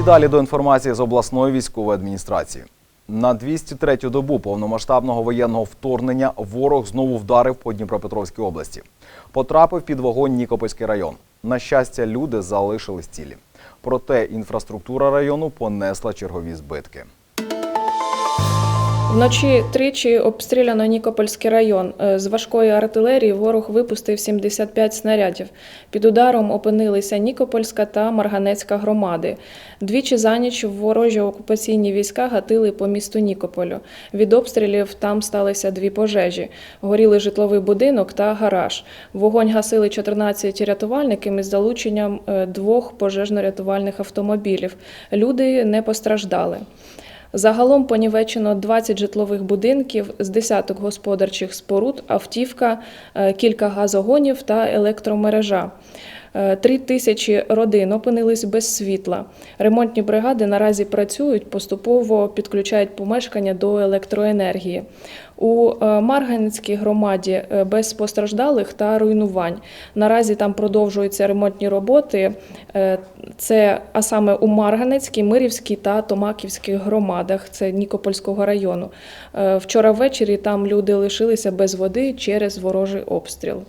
І далі до інформації з обласної військової адміністрації. На 203-ю добу повномасштабного воєнного вторгнення ворог знову вдарив по Дніпропетровській області. Потрапив під вогонь Нікопольський район. На щастя, люди залишились цілі. Проте інфраструктура району понесла чергові збитки. Вночі тричі обстріляно Нікопольський район. Е, З важкої артилерії ворог випустив 75 снарядів. Під ударом опинилися Нікопольська та Марганецька громади. Двічі за ніч ворожі окупаційні війська гатили по місту Нікополю. Від обстрілів там сталися дві пожежі. Горіли житловий будинок та гараж. Вогонь гасили 14 рятувальників із залученням е, двох пожежно-рятувальних автомобілів. Люди не постраждали. Загалом понівечено 20 житлових будинків з десяток господарчих споруд, автівка, е, кілька газогонів та електромережа. Е, Три тисячі родин опинились без світла. Ремонтні бригади наразі працюють, поступово підключають помешкання до електроенергії. У е, Марганецькій громаді е, без постраждалих та руйнувань. Наразі там продовжуються ремонтні роботи. Це а саме у Марганецькій, Мирівській та Томаківських громадах, це Нікопольського району. Вчора ввечері там люди лишилися без води через ворожий обстріл.